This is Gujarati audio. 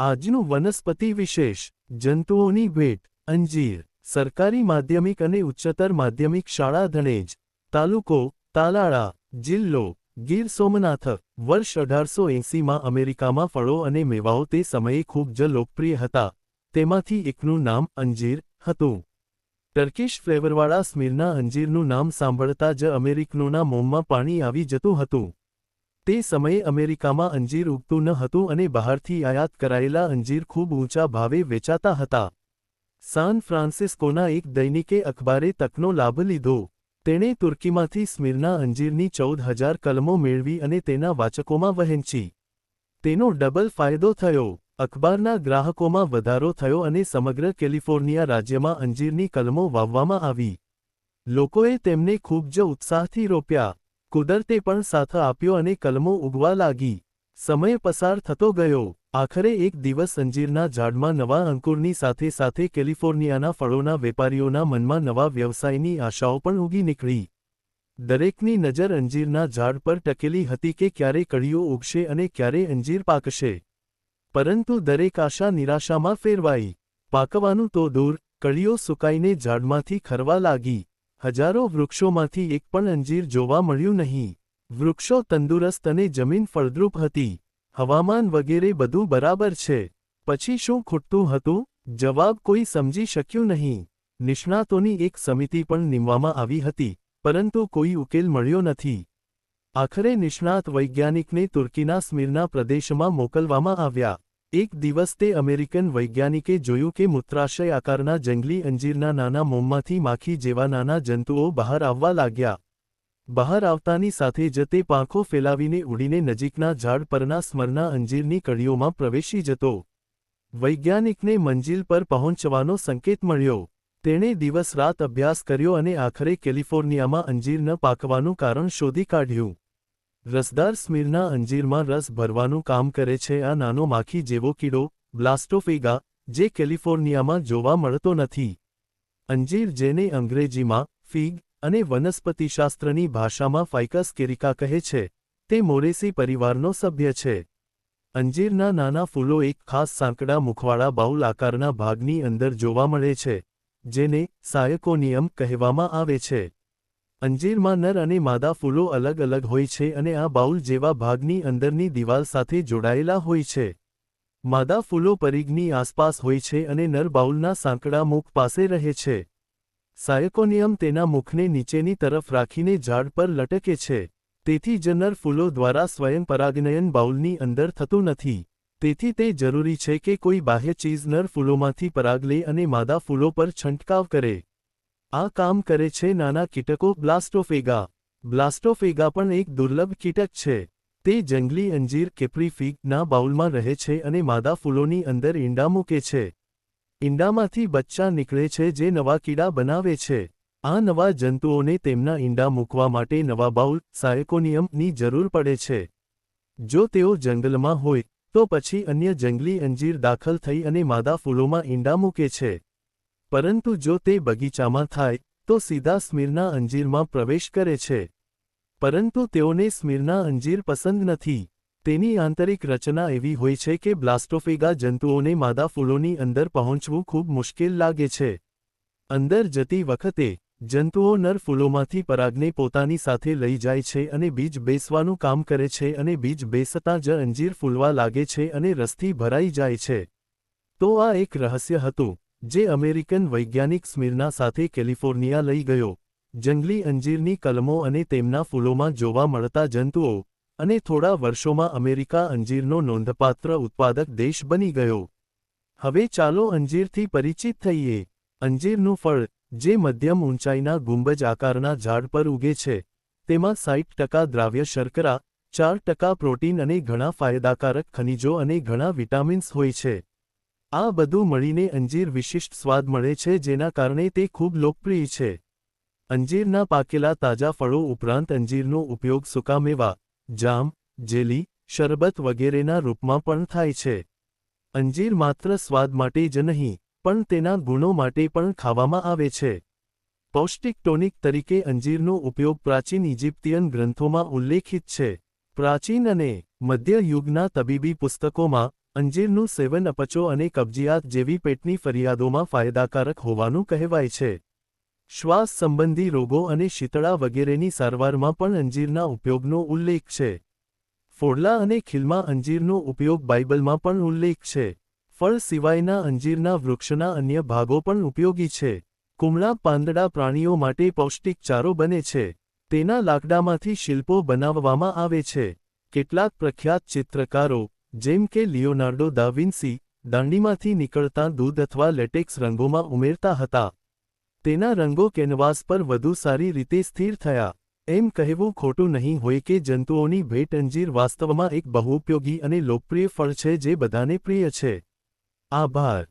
આજનું વનસ્પતિ વિશેષ, જંતુઓની ભેટ, અંજીર, સરકારી માધ્યમિક અને ઉચ્ચતર માધ્યમિક શાળા ધણેજ, તાલુકો, તાલાળા, જિલ્લો, ગીર સોમનાથ, વર્ષ અઢારસો એંસીમાં અમેરિકામાં ફળો અને મેવાઓ તે સમયે ખૂબ જ લોકપ્રિય હતા. તેમાંથી એકનું નામ અંજીર હતું. ટર્કીશ ફ્લેવરવાળા સ્મીરના અંજીરનું નામ સાંભળતા જ અમેરિકનોના મોંમાં પાણી આવી જતું હતું. તે સમયે અમેરિકામાં અંજીર ઉગતું ન હતું અને બહારથી આયાત કરાયેલા અંજીર ખૂબ ઊંચા ભાવે વેચાતા હતા. સાન ફ્રાન્સિસ્કોના એક દૈનિકે અખબારે તકનો લાભ લીધો. તેણે તુર્કીમાંથી સ્મિરના અંજીરની ચૌદ હજાર કલમો મેળવી અને તેના વાચકોમાં વહેંચી. તેનો ડબલ ફાયદો થયો. અખબારના ગ્રાહકોમાં વધારો થયો અને સમગ્ર કેલિફોર્નિયા રાજ્યમાં અંજીરની કલમો વાવવામાં આવી. લોકોએ તેમને ખૂબ જ ઉત્સાહથી રોપ્યા. કુદરતે પણ સાથ આપ્યો અને કલમો ઉગવા લાગી. સમય પસાર થતો ગયો. આખરે એક દિવસ અંજીરના ઝાડમાં નવા અંકુરની સાથે સાથે કેલિફોર્નિયાના ફળોના વેપારીઓના મનમાં નવા વ્યવસાયની આશાઓ પણ ઉગી નીકળી. દરેકની નજર અંજીરના ઝાડ પર ટકેલી હતી કે ક્યારે કળીઓ ઉગશે અને ક્યારે અંજીર પાકશે. પરંતુ દરેક આશા નિરાશામાં ફેરવાઈ. પાકવાનું તો દૂર, કળીઓ સુકાઈને ઝાડમાંથી ખરવા લાગી. હજારો વૃક્ષોમાંથી એક પણ અંજીર જોવા મળ્યું નહીં. વૃક્ષો તંદુરસ્ત અને જમીન ફળદ્રુપ હતી. હવામાન વગેરે બધું બરાબર છે. પછી શું ખૂટતું હતું? જવાબ કોઈ સમજી શક્યું નહીં. નિષ્ણાતોની એક સમિતિ પણ નીમવામાં આવી હતી, પરંતુ કોઈ ઉકેલ મળ્યો નથી. આખરે નિષ્ણાત વૈજ્ઞાનિકને તુર્કીના સ્મીરના પ્રદેશમાં મોકલવામાં આવ્યા. એક દિવસ તે અમેરિકન વૈજ્ઞાનિકે જોયું કે મૂત્રાશય આકારના જંગલી અંજીરના નાના મોમમાંથી માખી જેવા નાના જંતુઓ બહાર આવવા લાગ્યા. બહાર આવતાની સાથે જ તે પાંખો ફેલાવીને ઉડીને નજીકના ઝાડ પરના સ્મરના અંજીરની કળીઓમાં પ્રવેશી જતો. વૈજ્ઞાનિકને મંજિલ પર પહોંચવાનો સંકેત મળ્યો. તેણે દિવસ રાત અભ્યાસ કર્યો અને આખરે કેલિફોર્નિયામાં અંજીરન પાકવાનું કારણ શોધી કાઢ્યું. રસદાર સ્મીરના અંજીરમાં રસ ભરવાનું કામ કરે છે આ નાનો માખી જેવો કીડો, બ્લાસ્ટોફેગા, જે કેલિફોર્નિયામાં જોવા મળતો નથી. અંજીર જેને અંગ્રેજીમાં ફીગ અને વનસ્પતિશાસ્ત્રની ભાષામાં ફાઇકસ કેરિકા કહે છે, તે મોરેસી પરિવારનો સભ્ય છે. અંજીરના નાના ફૂલો એક ખાસ સાંકડા મુખવાળા બાઉલ આકારના ભાગની અંદર જોવા મળે છે, જેને સાયકોનિયમ કહેવામાં આવે છે. અંજીરમાં નર અને માદા ફૂલો અલગ અલગ હોય છે અને આ બાઉલ જેવા ભાગની અંદરની દિવાલ સાથે જોડાયેલા હોય છે. માદા ફૂલો પરિઘની આસપાસ હોય છે અને નર બાઉલના સાંકડા મુખ પાસે રહે છે. સાયકોનિયમ તેના મુખને નીચેની તરફ રાખીને ઝાડ પર લટકે છે. તેથી જ નર ફૂલો દ્વારા સ્વયં પરાગનયન બાઉલની અંદર થતું નથી. તેથી તે જરૂરી છે કે કોઈ બાહ્ય ચીઝ નર ફૂલોમાંથી પરાગ લે અને માદા ફૂલો પર છંટકાવ કરે. આ કામ કરે છે નાના કીટકો બ્લાસ્ટોફેગા. બ્લાસ્ટોફેગા પણ એક દુર્લભ કીટક છે. તે જંગલી અંજીર કેપ્રી ફીગના બાઉલમાં રહે છે અને માદા ફૂલોની અંદર ઈંડા મૂકે છે. ઈંડામાંથી બચ્ચા નીકળે છે જે નવા કીડા બનાવે છે. આ નવા જંતુઓને તેમના ઈંડા મૂકવા માટે નવા બાઉલ સાયકોનિયમની જરૂર પડે છે. જો તેઓ જંગલમાં હોય, તો પછી અન્ય જંગલી અંજીર દાખલ થઈ અને માદા ફૂલોમાં ઈંડા મૂકે છે. પરંતુ જો તે બગીચામાં થાય, તો સીધા સ્મીરના અંજીરમાં પ્રવેશ કરે છે. પરંતુ તેઓને સ્મીરના અંજીર પસંદ નથી. તેની આંતરિક રચના એવી હોય છે કે બ્લાસ્ટોફેગા જંતુઓને માદા ફૂલોની અંદર પહોંચવું ખૂબ મુશ્કેલ લાગે છે. અંદર જતી વખતે, જંતુઓ નર ફૂલોમાંથી પરાગને પોતાની સાથે લઈ જાય છે અને બીજ બેસવાનું કામ કરે છે અને બીજ બેસતાં જ અંજીર ફૂલવા લાગે છે અને રસથી ભરાઈ જાય છે. તો આ એક રહસ્ય હતું. જે અમેરિકન વૈજ્ઞાનિક સ્મિરના સાથે કેલિફોર્નિયા લઈ ગયો. જંગલી અંજીરની કલમો અને તેમના ફૂલોમાં જોવા મળતા જંતુઓ અને થોડા વર્ષોમાં અમેરિકા અંજીરનો નોંધપાત્ર ઉત્પાદક દેશ બની ગયો. હવે ચાલો અંજીરથી પરિચિત થઈએ. અંજીરનું ફળ, જે મધ્યમ ઊંચાઈના ગુંબજ આકારના ઝાડ પર ઉગે છે, તેમાં સાઈઠ ટકા દ્રાવ્ય શર્કરા, ચાર ટકા પ્રોટીન અને ઘણા ફાયદાકારક ખનિજો અને ઘણા વિટામિન્સ હોય છે. આ બધું મળીને અંજીર વિશિષ્ટ સ્વાદ મળે છે, જેના કારણે તે ખૂબ લોકપ્રિય છે. અંજીરના પાકેલા તાજા ફળો ઉપરાંત અંજીરનો ઉપયોગ સુકામેવા, જામ, જેલી, શરબત વગેરેના રૂપમાં પણ થાય છે. અંજીર માત્ર સ્વાદ માટે જ નહીં, પણ તેના ગુણો માટે પણ ખાવામાં આવે છે. પૌષ્ટિક ટોનિક તરીકે અંજીરનો ઉપયોગ પ્રાચીન ઇજિપ્તિયન ગ્રંથોમાં ઉલ્લેખિત છે. પ્રાચીન અને મધ્ય યુગના તબીબી પુસ્તકોમાં અંજીરનું સેવન અપચો અને કબજિયાત જેવી પેટની ફરિયાદોમાં ફાયદાકારક હોવાનું કહેવાય છે. શ્વાસ સંબંધી રોગો અને શીતળા વગેરેની સારવારમાં પણ અંજીરના ઉપયોગનો ઉલ્લેખ છે. ફોડલા અને ખીલમાં અંજીરનો ઉપયોગ બાઇબલમાં પણ ઉલ્લેખ છે. ફળ સિવાયના અંજીરના વૃક્ષના અન્ય ભાગો પણ ઉપયોગી છે. કુમળા પાંદડા પ્રાણીઓ માટે પૌષ્ટિક ચારો બને છે. તેના લાકડામાંથી શિલ્પો બનાવવામાં આવે છે. કેટલાક પ્રખ્યાત ચિત્રકારો જેમ કે લિયોનાર્ડો દા વિન્સી દાંડીમાંથી નીકળતા દૂધ અથવા લેટેક્સ રંગોમાં ઉમેરતા હતા. તેના રંગો કેનવાસ પર વધુ સારી રીતે સ્થિર થયા. એમ કહેવું ખોટું નહીં હોય કે જંતુઓની ભેટ અંજીર વાસ્તવમાં એક બહુપયોગી અને લોકપ્રિય ફળ છે જે બધાને પ્રિય છે. આભાર.